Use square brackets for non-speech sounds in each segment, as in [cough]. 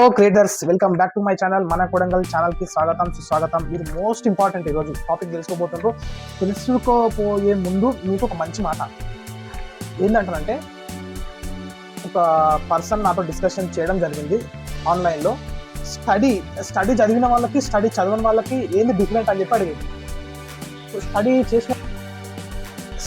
Hello creators welcome back to my channel మన కొడంగల్ ఛానల్కి స్వాగతం సుస్వాగతం. ఇది మోస్ట్ ఇంపార్టెంట్ ఈరోజు టాపిక్ తెలుసుకోబోతున్నారు. తెలుసుకోపోయే ముందు మీకు ఒక మంచి మాట. ఏంటంటారంటే ఒక పర్సన్ నాతో డిస్కషన్ చేయడం జరిగింది ఆన్లైన్లో స్టడీ స్టడీ చదివిన వాళ్ళకి స్టడీ చదివిన వాళ్ళకి ఏంది డిఫరెంట్ అని చెప్పి అడిగింది స్టడీ చేసిన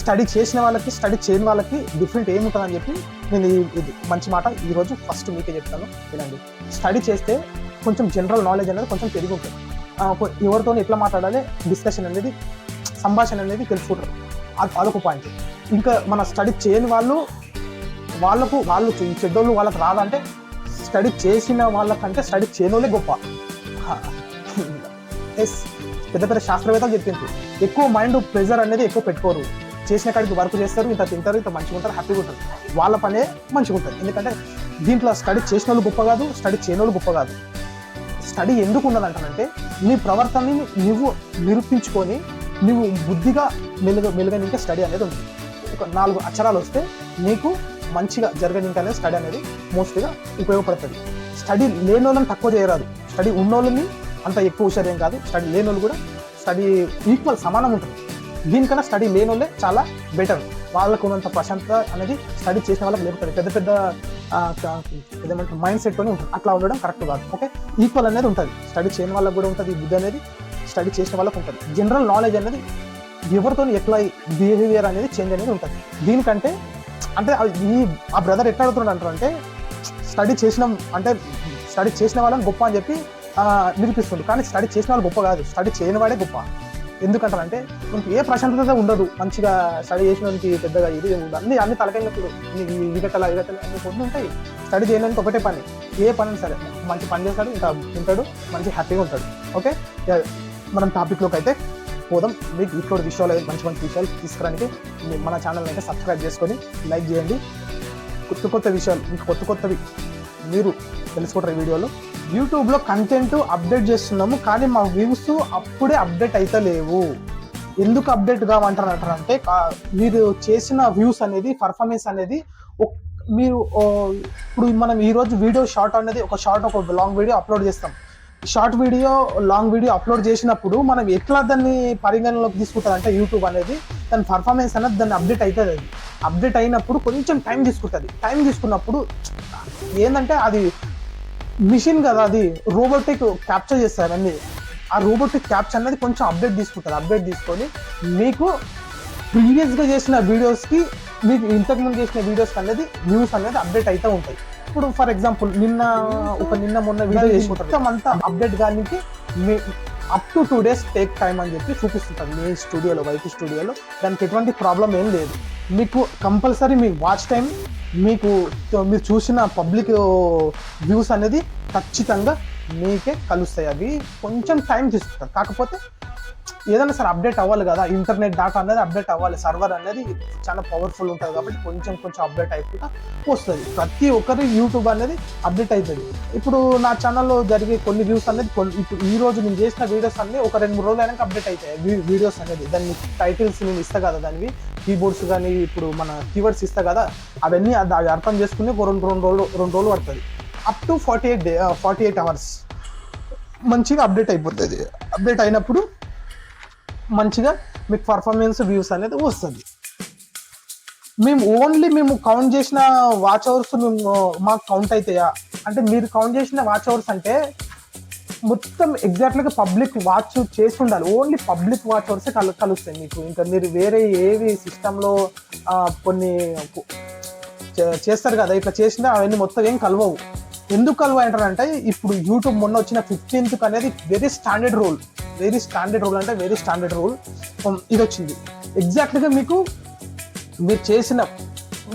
స్టడీ చేసిన వాళ్ళకి స్టడీ చేయని వాళ్ళకి డిఫరెంట్ ఏముంటుందని చెప్పి నేను ఈ- ఇది మంచి మాట ఈరోజు ఫస్ట్ మీకే చెప్తాను. వినండి. స్టడీ చేస్తే కొంచెం జనరల్ నాలెడ్జ్ అనేది కొంచెం పెరిగి ఉంటుంది ఎవరితో ఎట్లా మాట్లాడాలి? డిస్కషన్ అనేది సంభాషణ అనేది తెలుసుకుంటారు. అది అదొక పాయింట్. ఇంకా మన స్టడీ చేయని వాళ్ళు వాళ్ళకు వాళ్ళు చెడ్డోళ్ళు వాళ్ళకి రాదంటే స్టడీ చేసిన వాళ్ళకంటే స్టడీ చేయనోళ్ళే వాళ్ళే గొప్ప. [laughs] ఎస్. పెద్ద పెద్ద శాస్త్రవేత్తలు చెప్పింది ఎక్కువ మైండ్ ప్రెజర్ అనేది ఎక్కువ పెట్టుకోరు. చేసిన కాడికి వర్క్ చేస్తారు ఇంత తింటారు ఇంత మంచిగా ఉంటారు హ్యాపీగా ఉంటారు. వాళ్ళ పనే మంచిగా ఉంటుంది. ఎందుకంటే దీంట్లో స్టడీ చేసిన వాళ్ళు గొప్ప కాదు స్టడీ చేయని వాళ్ళు గొప్ప కాదు. స్టడీ ఎందుకు ఉన్నదంటానంటే నీ ప్రవర్తనని నువ్వు నిరూపించుకొని నువ్వు బుద్ధిగా మెలుగ మెలుగనికే స్టడీ అనేది ఉంది ఒక నాలుగు అక్షరాలు వస్తే నీకు మంచిగా జరగనిక అనేది స్టడీ అనేది మోస్ట్గా ఉపయోగపడుతుంది. స్టడీ లేని వాళ్ళని తక్కువ చేయరాదు. స్టడీ ఉన్నోళ్ళని అంత ఎక్కువ హుషారు ఏం కాదు. స్టడీ లేని వాళ్ళు కూడా స్టడీ ఈక్వల్ సమానం ఉంటుంది. దీనికన్నా స్టడీ లేని వాళ్ళే చాలా బెటర్ వాళ్ళకు ఉన్నంత ప్రశాంతత అనేది స్టడీ చేసిన వాళ్ళకి లేకపోతుంది పెద్ద పెద్ద ఏదేమంటారు మైండ్ సెట్ తోనే ఉంటుంది. అట్లా ఉండడం కరెక్ట్ కాదు. ఓకే ఈక్వల్ అనేది ఉంటుంది. స్టడీ చేయని వాళ్ళకి కూడా ఉంటుంది. బుద్ధి అనేది స్టడీ చేసిన వాళ్ళకి ఉంటుంది. జనరల్ నాలెడ్జ్ అనేది ఎవరితో ఎట్లా బిహేవియర్ అనేది చేంజ్ అనేది ఉంటుంది. దీనికంటే అంటే ఈ ఆ బ్రదర్ ఎట్లా అడుగుతున్నాడు అంటారు అంటే స్టడీ చేసిన అంటే స్టడీ చేసిన వాళ్ళని గొప్ప అని చెప్పి నిరూపిస్తుంది కానీ స్టడీ చేసిన వాళ్ళు గొప్ప కాదు. స్టడీ చేయని వాడే గొప్ప. ఎందుకంటారంటే మనకి ఏ ప్రశాంతత ఉండదు. మంచిగా స్టడీ చేసిన పెద్దగా ఇది ఉండదు. అన్ని అన్ని తలకైనప్పుడు ఇగటల కట్టాలి అన్ని కొన్ని ఉంటాయి. స్టడీ చేయడానికి ఒకటే పని. ఏ పని సరే మంచి పని చేస్తాడు ఇంకా తింటాడు మంచి హ్యాపీగా ఉంటాడు. ఓకే మనం టాపిక్లోకి అయితే పోదాం. మీకు ఇట్లో విషయాలు మంచి మంచి విషయాలు తీసుకురానికి మన ఛానల్ అయితే సబ్స్క్రైబ్ చేసుకొని లైక్ చేయండి. కొత్త కొత్త విషయాలు ఇంకా కొత్త కొత్తవి మీరు తెలుసుకుంటారు ఈ వీడియోలో. యూట్యూబ్లో కంటెంట్ అప్డేట్ చేస్తున్నాము కానీ మా వ్యూస్ అప్పుడే అప్డేట్ అయితే లేవు. ఎందుకు అప్డేట్ కావంటారు అంటే మీరు చేసిన వ్యూస్ అనేది పర్ఫార్మెన్స్ అనేది మీరు ఇప్పుడు మనం ఈరోజు వీడియో షార్ట్ అనేది ఒక షార్ట్ ఒక లాంగ్ వీడియో అప్లోడ్ చేస్తాం. Short video long video upload చేసినప్పుడు మనం ఎట్లా దాన్ని పరిగణలోకి తీసుకుంటారంటే యూట్యూబ్ అనేది దాని పర్ఫార్మెన్స్ అనేది దాన్ని అప్డేట్ అవుతుంది అది అప్డేట్ అయినప్పుడు కొంచెం టైం తీసుకుంటుంది. టైం తీసుకున్నప్పుడు ఏంటంటే అది మిషన్ కదా అది. రోబోటిక్ క్యాప్చర్ చేస్తారు అన్ని. ఆ రోబోటిక్ క్యాప్చర్ అనేది కొంచెం అప్డేట్ తీసుకుంటారు. అప్డేట్ తీసుకొని మీకు ప్రీవియస్గా చేసిన వీడియోస్కి మీకు ఇంతకుముందు చేసిన వీడియోస్ అనేది వ్యూస్ అనేది అప్డేట్ అయితే ఉంటాయి. ఇప్పుడు ఫర్ ఎగ్జాంపుల్ నిన్న ఒక నిన్న మొన్న వీడియో చేసి మొత్తం అంతా అప్డేట్ కానీ మీ up to two days take time అని చెప్పి చూపిస్తుంటారు. మీ స్టూడియోలో వైట్ స్టూడియోలో. దానికి ఎటువంటి ప్రాబ్లం ఏం లేదు. మీకు కంపల్సరీ మీ వాచ్ టైం మీకు మీరు చూసిన పబ్లిక్ వ్యూస్ అనేది ఖచ్చితంగా మీకే కలుస్తాయి. అవి కొంచెం టైం తీసుకుంటారు. కాకపోతే ఏదైనా సరే అప్డేట్ అవ్వాలి కదా. ఇంటర్నెట్ డేటా అనేది అప్డేట్ అవ్వాలి. సర్వర్ అనేది చాలా పవర్ఫుల్ ఉంటుంది కాబట్టి కొంచెం కొంచెం అప్డేట్ అయిపోతా వస్తుంది. ప్రతి ఒక్కరి యూట్యూబ్ అనేది అప్డేట్ అవుతుంది ఇప్పుడు నా ఛానల్లో జరిగే కొన్ని వ్యూస్ అనేది ఇప్పుడు ఈ రోజు నేను చేసిన వీడియోస్ అన్ని ఒక రెండు మూడు రోజులు అయినాక అప్డేట్ అవుతాయి వీడియోస్ అనేది దాన్ని టైటిల్స్ నేను ఇస్తా కదా దానివి. కీబోర్డ్స్ కానీ ఇప్పుడు మన కీవర్డ్స్ ఇస్తా కదా అవన్నీ అది అవి అర్థం చేసుకునే ఒక రెండు రెండు రోజులు రెండు రోజులు పడుతుంది. Up to forty eight day forty eight hours మంచిగా అప్డేట్ అయిపోతుంది. అప్డేట్ అయినప్పుడు మంచిగా మీకు పర్ఫార్మెన్స్ వ్యూస్ అనేది వస్తుంది. మేము ఓన్లీ మేము కౌంట్ చేసిన వాచ్ అవర్స్ మేము మాకు కౌంట్ అవుతాయా అంటే మీరు కౌంట్ చేసిన వాచ్ అవర్స్ అంటే మొత్తం ఎగ్జాక్ట్గా పబ్లిక్ వాచ్ చేసి ఉండాలి. ఓన్లీ పబ్లిక్ వాచ్ వరసే కలు కలుస్తాయి మీకు. ఇంకా మీరు వేరే ఏవి సిస్టంలో కొన్ని చే- చేస్తారు కదా ఇట్లా చేసినా అవన్నీ మొత్తం ఏం కలవవు. ఎందుకు కలవ అంటారంటే ఇప్పుడు యూట్యూబ్ మొన్న వచ్చిన ఫిఫ్టీన్త్ అనేది very standard rule very standard rule అంటే వెరీ స్టాండర్డ్ రూల్ ఇది వచ్చింది. ఎగ్జాక్ట్గా మీకు మీరు చేసిన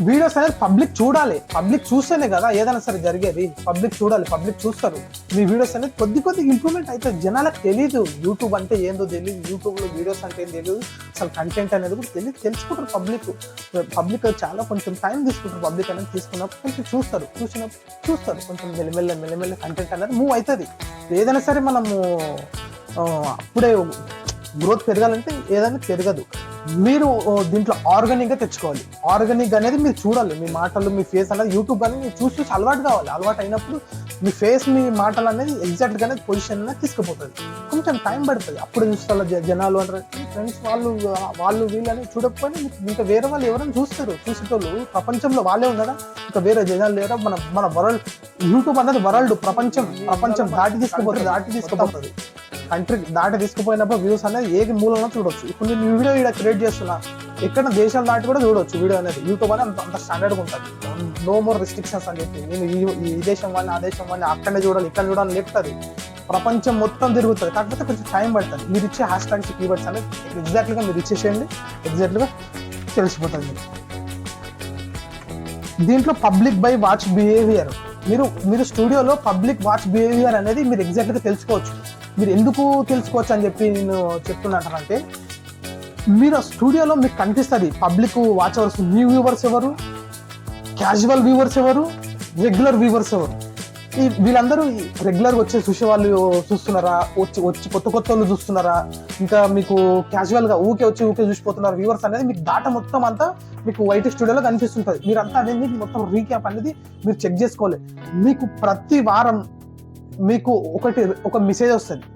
వీడియోస్ అనేది పబ్లిక్ చూడాలి. పబ్లిక్ చూస్తేనే కదా ఏదైనా సరే జరిగేది. పబ్లిక్ చూడాలి. పబ్లిక్ చూస్తారు. మీ వీడియోస్ అనేది కొద్ది కొద్ది ఇంప్రూవ్మెంట్ అయితే జనాలకు తెలియదు యూట్యూబ్ అంటే ఏందో తెలియదు యూట్యూబ్లో వీడియోస్ అంటే ఏం తెలియదు అసలు కంటెంట్ అనేది కూడా తెలియదు తెలుసుకుంటారు పబ్లిక్ పబ్లిక్ చాలా కొంచెం టైం తీసుకుంటారు. పబ్లిక్ అనేది తీసుకున్నప్పుడు కొంచెం చూస్తారు. చూసినప్పుడు చూస్తారు. కొంచెం మెల్లమెల్ల మెల్లమెల్ల కంటెంట్ అనేది మూవ్ అవుతుంది. ఏదైనా సరే మనము అప్పుడే గ్రోత్ పెరగాలంటే ఏదైనా పెరగదు. మీరు దీంట్లో దీంట్లో ఆర్గానిక్గా తెచ్చుకోవాలి. ఆర్గానిక్ అనేది మీరు చూడాలి. మీ మాటలు మీ ఫేస్ అనేది యూట్యూబ్ అనేది మీరు చూసి చూసి అలవాటు కావాలి. అలవాటు అయినప్పుడు మీ ఫేస్ మీ మాటలు అనేది ఎగ్జాక్ట్గానే పొజిషన్ అనేది తీసుకుపోతుంది. కొంచెం టైం పడుతుంది. అప్పుడు చూస్తారు జనాలు అంటారు. ఫ్రెండ్స్ వాళ్ళు వాళ్ళు వీళ్ళని చూడకపోయినా ఇంకా వేరే వాళ్ళు ఎవరైనా చూస్తారు. చూసేటోళ్ళు ప్రపంచంలో వాళ్ళే ఉన్నారా? ఇంకా వేరే జనాలు లేరా? మన మన వరల్డ్ యూట్యూబ్ అనేది వరల్డ్ ప్రపంచం ప్రపంచం దాటి తీసుకుపోతుంది దాటి తీసుకుపోతుంది. కంట్రీ దాటి తీసుకుపోయినప్పుడు వ్యూస్ అనేది ఏ మూలన చూడొచ్చు. ఇప్పుడు నేను వీడియో ఇక్కడ క్రియేట్ చేస్తున్నా ఎక్కడ దేశాలు దాటి కూడా చూడొచ్చు వీడియో అనేది. యూట్యూబ్ అనేది అంత అంత స్టాండర్డ్గా ఉంటుంది. నో మోర్ రిస్ట్రిక్షన్స్ అని చెప్పి. నేను ఈ ఈ దేశం వాళ్ళని ఆ దేశం వాళ్ళని అక్కడనే చూడాలి ఇక్కడ చూడాలని లేపుతుంది ప్రపంచం మొత్తం తిరుగుతుంది. కాకపోతే కొంచెం టైం పడుతుంది. మీరు ఇచ్చే హ్యాష్ ట్యాగ్స్ కీవర్డ్స్ అనేది ఎగ్జాక్ట్లీగా మీరు ఇచ్చేసేయండి. ఎగ్జాక్ట్గా తెలిసిపోతుంది. దీంట్లో పబ్లిక్ బై వాచ్ బిహేవియర్ మీరు మీరు స్టూడియోలో పబ్లిక్ వాచ్ బిహేవియర్ అనేది మీరు ఎగ్జాక్ట్గా తెలుసుకోవచ్చు. మీరు ఎందుకు తెలుసుకోవచ్చు అని చెప్పి నేను చెప్తున్నానంటే మీరు ఆ స్టూడియోలో మీకు కనిపిస్తుంది పబ్లిక్ వాచ్ అవర్స్ మీ వ్యూవర్స్ ఎవరు క్యాజువల్ వ్యూవర్స్ ఎవరు రెగ్యులర్ వ్యూవర్స్ ఎవరు? ఈ వీళ్ళందరూ రెగ్యులర్గా వచ్చే చూసే వాళ్ళు చూస్తున్నారా? వచ్చి వచ్చి కొత్త కొత్త వాళ్ళు చూస్తున్నారా? ఇంకా మీకు క్యాజువల్గా ఊకే వచ్చి ఊకే చూసిపోతున్నారు వ్యూవర్స్ అనేది మీకు డాటా మొత్తం అంతా మీకు వైట్ స్టూడియోలో కనిపిస్తుంటుంది. మీరంతా అనేది మొత్తం రీక్యాప్ అనేది మీరు చెక్ చేసుకోవాలి. మీకు ప్రతి వారం మీకు ఒకటి ఒక మెసేజ్ వస్తుంది.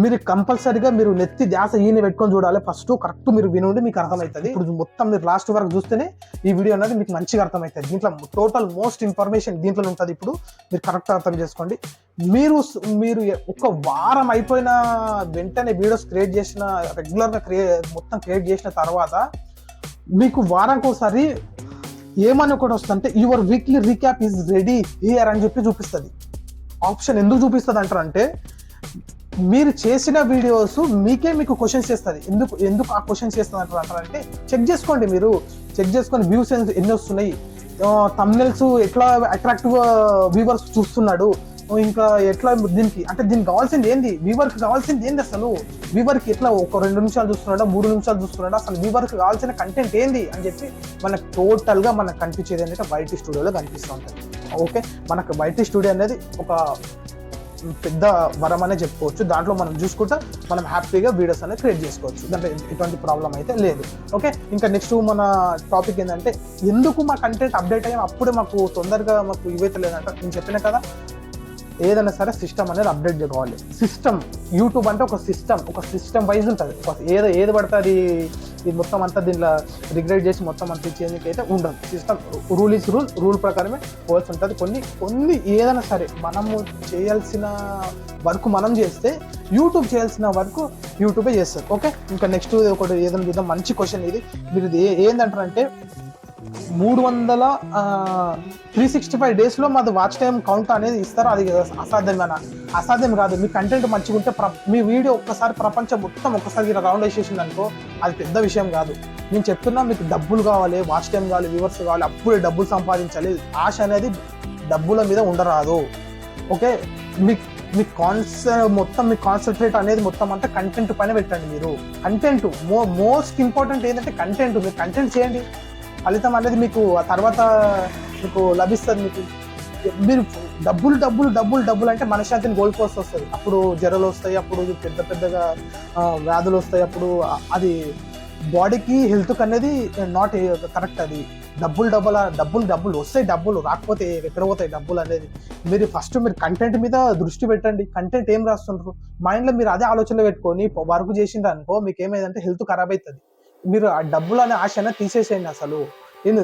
మీరు కంపల్సరీగా మీరు నెత్తి ధ్యాస ఈయన పెట్టుకొని చూడాలి. ఫస్ట్ కరెక్ట్ మీరు వినుండి మీకు అర్థమవుతుంది. ఇప్పుడు మొత్తం మీరు లాస్ట్ వరకు చూస్తేనే ఈ వీడియో అనేది మీకు మంచిగా అర్థమవుతుంది. దీంట్లో టోటల్ మోస్ట్ ఇన్ఫర్మేషన్ దీంట్లో ఉంటుంది. ఇప్పుడు మీరు కరెక్ట్ అర్థం చేసుకోండి. మీరు మీరు ఒక వారం అయిపోయిన వెంటనే వీడియోస్ క్రియేట్ చేసిన రెగ్యులర్గా క్రియే మొత్తం క్రియేట్ చేసిన తర్వాత మీకు వారానికి ఒకసారి ఏమని ఒకటి వస్తుందంటే your weekly recap is ready here అని చెప్పి చూపిస్తుంది. ఆప్షన్ ఎందుకు చూపిస్తుంది అంటారంటే మీరు చేసిన వీడియోస్ మీకే మీకు క్వశ్చన్స్ చేస్తుంది. ఎందుకు ఎందుకు ఆ క్వశ్చన్స్ చేస్తుంది అంటారు అంటారంటే చెక్ చేసుకోండి మీరు. చెక్ చేసుకొని వ్యూస్ ఎన్ని వస్తున్నాయి. తమ్నెల్స్ ఎట్లా అట్రాక్టివ్ వ్యూవర్స్ చూస్తున్నాడు. ఇంకా ఎట్లా దీనికి అంటే దీనికి కావాల్సింది ఏంది? వీవర్కి కావాల్సింది ఏంది అసలు? వీవర్కి ఎట్లా ఒక రెండు నిమిషాలు చూస్తున్నాడా మూడు నిమిషాలు చూస్తున్నాడా? అసలు వీవర్కి కావాల్సిన కంటెంట్ ఏంది? అని చెప్పి మనకు టోటల్గా మనకు కనిపించేది ఏంటంటే బయట స్టూడియోలో కనిపిస్తూ ఉంటుంది. ఓకే మనకు బయట స్టూడియో అనేది ఒక పెద్ద వరం అనే చెప్పుకోవచ్చు. దాంట్లో మనం చూసుకుంటా మనం హ్యాపీగా వీడియోస్ అనేది క్రియేట్ చేసుకోవచ్చు. దాంట్లో ఎటువంటి ప్రాబ్లం అయితే లేదు. ఓకే ఇంకా నెక్స్ట్ మన టాపిక్ ఏంటంటే ఎందుకు మా కంటెంట్ అప్డేట్ అయ్యాం అప్పుడే మాకు తొందరగా మాకు ఇవైతే లేదంట నేను చెప్పిన కదా ఏదైనా సరే సిస్టమ్ అనేది అప్డేట్ చేసుకోవాలి. సిస్టమ్ యూట్యూబ్ అంటే ఒక సిస్టమ్ ఒక సిస్టమ్ వైజ్ ఉంటుంది. ఒక ఏదో ఏది పడుతుంది ఇది మొత్తం అంతా దీంట్లో రిగ్రెట్ చేసి మొత్తం అంతా ఇచ్చేందుకు అయితే ఉండదు. System rule is rule rule ప్రకారమే పోల్స్ ఉంటుంది. కొన్ని కొన్ని ఏదైనా సరే మనము చేయాల్సిన వర్క్ మనం చేస్తే యూట్యూబ్ చేయాల్సిన వర్క్ యూట్యూబే చేస్తారు ఓకే ఇంకా నెక్స్ట్ ఒకటి ఏదైనా చూద్దాం. మంచి క్వశ్చన్ ఇది. మీరు ఏంటంటారంటే ఏ- మూడు వందల త్రీ సిక్స్టీ ఫైవ్ డేస్లో మాది వాచ్ టైం కౌంట్ అనేది ఇస్తారు? అది కదా అసాధ్యం కాదు. మీ కంటెంట్ మంచిగా ఉంటే ప్ర మీ వీడియో ఒక్కసారి ప్రపంచం మొత్తం ఒక్కసారి రౌండ్ వేసేసింది అనుకో అది పెద్ద విషయం కాదు. నేను చెప్తున్నా మీకు డబ్బులు కావాలి వాచ్ టైం కావాలి వ్యూవర్స్ కావాలి అప్పుడే డబ్బులు సంపాదించాలి. ఆశ అనేది డబ్బుల మీద ఉండరాదు. ఓకే? మీ మీ కాన్స మొత్తం మీ కాన్సన్ట్రేట్ అనేది మొత్తం అంతా కంటెంట్ పైన పెట్టండి మీరు. కంటెంట్ మో మోస్ట్ ఇంపార్టెంట్ ఏంటంటే కంటెంట్ మీరు కంటెంట్ చేయండి. ఫలితం అనేది మీకు ఆ తర్వాత మీకు లభిస్తుంది మీకు. మీరు డబ్బులు డబ్బులు డబ్బులు డబ్బులు అంటే మనశ్శాంతిని కోల్పోసి వస్తుంది. అప్పుడు జ్వరాలు వస్తాయి అప్పుడు పెద్ద పెద్దగా వ్యాధులు వస్తాయి అప్పుడు అది బాడీకి హెల్త్కి అనేది నాట్ కరెక్ట్ అది. డబ్బులు డబ్బుల డబ్బులు డబ్బులు వస్తాయి డబ్బులు రాకపోతే ఎక్కడ పోతాయి డబ్బులు అనేది. మీరు ఫస్ట్ మీరు కంటెంట్ మీద దృష్టి పెట్టండి. కంటెంట్ ఏం రాస్తుంటారు మైండ్లో మీరు అదే ఆలోచనలో పెట్టుకొని వర్క్ చేసిండ్రు అనుకో మీకు ఏమైందంటే హెల్త్ ఖరాబ్ అవుతుంది. మీరు ఆ డబ్బులు అనే ఆశ అనేది తీసేసేయండి అసలు. ఏంది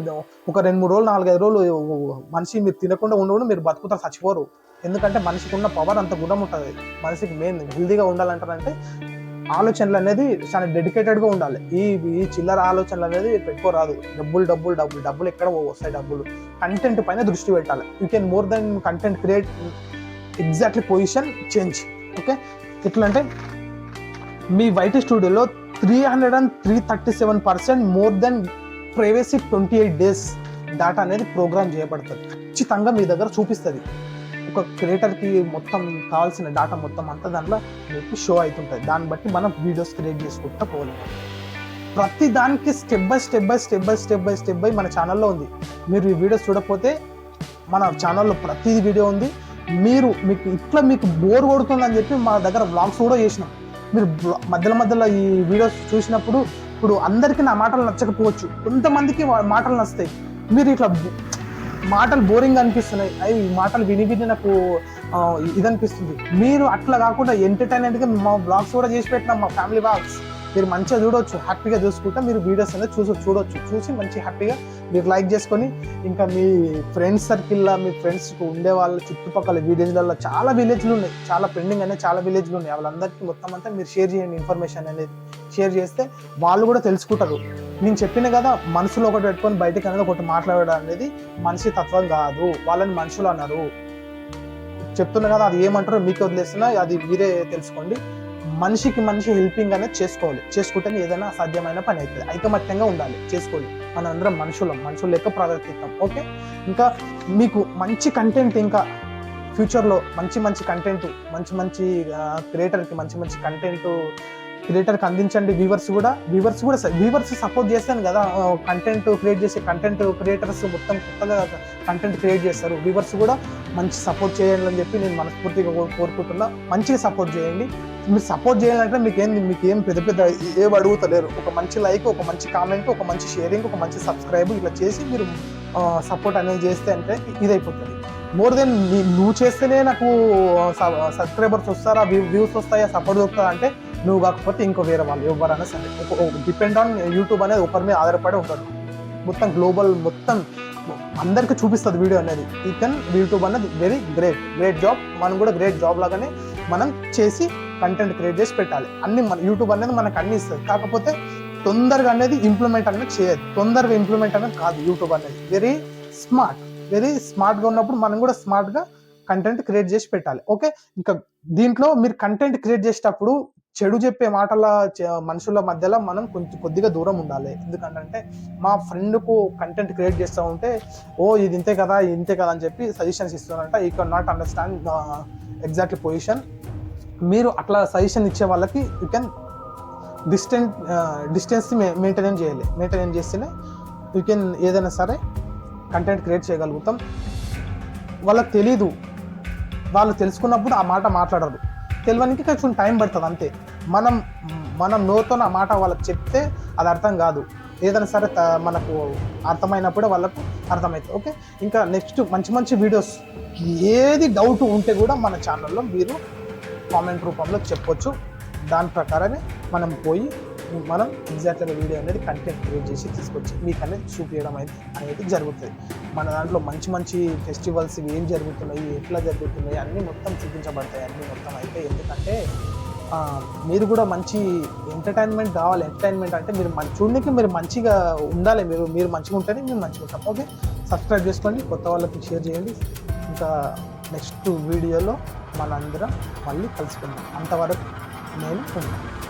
ఒక రెండు మూడు రోజులు నాలుగైదు రోజులు మనిషి మీరు తినకుండా ఉండకుండా మీరు బతుకుతారు చచ్చిపోరు. ఎందుకంటే మనిషికి ఉన్న పవర్ అంత గుణం ఉంటుంది. మనిషికి మెయిన్ హెల్దీగా ఉండాలంటారంటే ఆలోచనలు అనేది చాలా డెడికేటెడ్గా ఉండాలి. ఈ ఈ చిల్లర ఆలోచనలు అనేది పెట్టుకోరాదు. డబ్బులు డబ్బులు డబ్బులు డబ్బులు ఎక్కడ వస్తాయి డబ్బులు. కంటెంట్ పైన దృష్టి పెట్టాలి. You can more than content create exactly position change okay ఎట్లా అంటే మీ వైటీ స్టూడియోలో three hundred and three thirty seven percent more than privacy twenty eight days data అనేది ప్రోగ్రామ్ చేయబడుతుంది. ఖచ్చితంగా మీ దగ్గర చూపిస్తుంది. ఒక క్రియేటర్కి మొత్తం కావాల్సిన డేటా మొత్తం అంతా దాంట్లో మీకు షో అవుతుంటుంది. దాన్ని బట్టి మనం వీడియోస్ క్రియేట్ చేసుకుంటూ పోలేము ప్రతి దానికి step by step by step by step by step by మన ఛానల్లో ఉంది. మీరు ఈ వీడియోస్ చూడకపోతే మన ఛానల్లో ప్రతి వీడియో ఉంది. మీరు మీకు ఇట్లా మీకు బోర్ కొడుతుందని చెప్పి మా దగ్గర వ్లాగ్స్ కూడా చేసినాం. మీరు మధ్యలో మధ్యలో ఈ వీడియోస్ చూసినప్పుడు ఇప్పుడు అందరికీ నా మాటలు నచ్చకపోవచ్చు. కొంతమందికి మాటలు నచ్చుతాయి. మీరు ఇట్లా మాటలు బోరింగ్ అనిపిస్తున్నాయి. అవి మాటలు విని విని నాకు ఇది అనిపిస్తుంది మీరు అట్లా కాకుండా ఎంటర్టైన్మెంట్గా మా బ్లాగ్స్ కూడా చేసి పెట్టినాం మా ఫ్యామిలీ బ్లాగ్స్ మీరు మంచిగా చూడొచ్చు హ్యాపీగా చూసుకుంటే మీరు వీడియోస్ అనేది చూసి చూడొచ్చు. చూసి మంచి హ్యాపీగా మీరు లైక్ చేసుకొని ఇంకా మీ ఫ్రెండ్స్ సర్కిల్లో మీ ఫ్రెండ్స్ ఉండే వాళ్ళ చుట్టుపక్కల విలేజ్లలో చాలా విలేజ్లు ఉన్నాయి. చాలా పెండింగ్ అనేది చాలా విలేజ్లు ఉన్నాయి. వాళ్ళందరికీ మొత్తం అంతా మీరు షేర్ చేయండి ఇన్ఫర్మేషన్ అనేది. షేర్ చేస్తే వాళ్ళు కూడా తెలుసుకుంటారు. నేను చెప్పిన కదా మనసులో ఒకటి పెట్టుకొని బయటకు అనేది ఒకటి మాట్లాడడం అనేది మనిషి తత్వం కాదు. వాళ్ళని మనుషులు అన్నారు. చెప్తున్నా కదా అది ఏమంటారో మీకు వదిలేస్తున్నా అది మీరే తెలుసుకోండి. మనిషికి మనిషి హెల్పింగ్ అనేది చేసుకోవాలి. చేసుకుంటేనే ఏదైనా సాధ్యమైన పని అవుతుంది. ఐకమత్యంగా ఉండాలి. చేసుకోవాలి. మనందరం మనుషులం. మనుషులు లెక్క ప్రవర్తిస్తాం ఓకే? ఇంకా మీకు మంచి కంటెంట్ ఇంకా ఫ్యూచర్లో మంచి మంచి కంటెంట్ మంచి మంచి క్రియేటర్కి మంచి మంచి కంటెంట్ క్రియేటర్కి అందించండి వ్యూవర్స్ కూడా. వ్యూవర్స్ కూడా వ్యూవర్స్ సపోర్ట్ చేస్తాను కదా. కంటెంట్ క్రియేట్ చేసే కంటెంట్ క్రియేటర్స్ మొత్తం కొత్తగా కంటెంట్ క్రియేట్ చేస్తారు. వ్యూవర్స్ కూడా మంచి సపోర్ట్ చేయండి అని చెప్పి నేను మనస్ఫూర్తిగా కోరుకుంటున్నా. మంచిగా సపోర్ట్ చేయండి. మీరు సపోర్ట్ చేయాలంటే మీకు ఏం మీకు ఏం పెద్ద పెద్ద ఏం అడుగుతలేరు. ఒక మంచి లైక్ ఒక మంచి కామెంట్ ఒక మంచి షేరింగ్ ఒక మంచి సబ్స్క్రైబ్ ఇట్లా చేసి మీరు సపోర్ట్ అనేది చేస్తే అంటే ఇది అయిపోతుంది మోర్ దెన్ నువ్వు చేస్తేనే నాకు సబ్స్క్రైబర్స్ వస్తారా వ్యూస్ వస్తాయా సపోర్ట్ దొరుకుతారా అంటే నువ్వు కాకపోతే ఇంకో వేరే వాళ్ళు ఎవరైనా సరే. డిపెండ్ ఆన్ యూట్యూబ్ అనేది ఒకరి మీద ఆధారపడి ఉంటాడు. మొత్తం గ్లోబల్ మొత్తం అందరికీ చూపిస్తుంది వీడియో అనేది. ఈ కెన్ యూట్యూబ్ అనేది వెరీ గ్రేట్ గ్రేట్ జాబ్ మనం కూడా గ్రేట్ జాబ్ లాగానే మనం చేసి కంటెంట్ క్రియేట్ చేసి పెట్టాలి. అన్ని మన యూట్యూబ్ అనేది మనకు అన్ని ఇస్తుంది. కాకపోతే తొందరగా అనేది ఇంప్లిమెంట్ అనేది చేయదు. తొందరగా ఇంప్లిమెంట్ అనేది కాదు యూట్యూబ్ అనేది. వెరీ స్మార్ట్ వెరీ స్మార్ట్గా ఉన్నప్పుడు మనం కూడా స్మార్ట్గా కంటెంట్ క్రియేట్ చేసి పెట్టాలి. ఓకే ఇంకా దీంట్లో మీరు కంటెంట్ క్రియేట్ చేసేటప్పుడు చెడు చెప్పే మాటల మనుషుల మధ్యలో మనం కొంచెం కొద్దిగా దూరం ఉండాలి. ఎందుకంటే మా ఫ్రెండ్కు కంటెంట్ క్రియేట్ చేస్తూ ఉంటే ఓ ఇది ఇంతే కదా ఇంతే కదా అని చెప్పి సజెషన్స్ ఇస్తున్నారంట. ఈ can not understand exactly position మీరు అట్లా సజెషన్ ఇచ్చే వాళ్ళకి you can distance distance maintain చేయాలి. మెయింటైన్ చేస్తేనే యూ కెన్ ఏదైనా సరే కంటెంట్ క్రియేట్ చేయగలుగుతాం. వాళ్ళకి తెలీదు. వాళ్ళు తెలుసుకున్నప్పుడు ఆ మాట మాట్లాడరు. తెలియడానికి కొంచెం టైం పడుతుంది అంతే. మనం మనం నోతో ఆ మాట వాళ్ళకి చెప్తే అది అర్థం కాదు. ఏదైనా సరే త- మనకు అర్థమైనప్పుడు వాళ్ళకు అర్థమవుతుంది ఓకే? ఇంకా నెక్స్ట్ మంచి మంచి వీడియోస్. ఏది డౌట్ ఉంటే కూడా మన ఛానల్లో మీరు కామెంట్ రూపంలో చెప్పొచ్చు. దాని ప్రకారమే మనం పోయి మనం ఎగ్జాక్ట్గా వీడియో అనేది కంటెంట్ క్రియేట్ చేసి తీసుకొచ్చి మీకు అనేది చూపించడం అయితే అనేది జరుగుతుంది. మన దాంట్లో మంచి మంచి ఫెస్టివల్స్ ఏం జరుగుతున్నాయి ఎట్లా జరుగుతున్నాయి అన్నీ మొత్తం చూపించబడతాయి అన్నీ మొత్తం అయితే. ఎందుకంటే మీరు కూడా మంచి ఎంటర్టైన్మెంట్ కావాలి. ఎంటర్టైన్మెంట్ అంటే మీరు మంచి చూడడానికి మీరు మంచిగా ఉండాలి. మీరు మీరు మంచిగా ఉంటేనే మేము మంచిగా ఉంటాం ఓకే? సబ్స్క్రైబ్ చేసుకోండి. కొత్త వాళ్ళకి షేర్ చేయండి. ఇంకా నెక్స్ట్ వీడియోలో మనందరం మళ్ళీ కలుసుకుందాం. అంతవరకు నేను ఉన్నాను.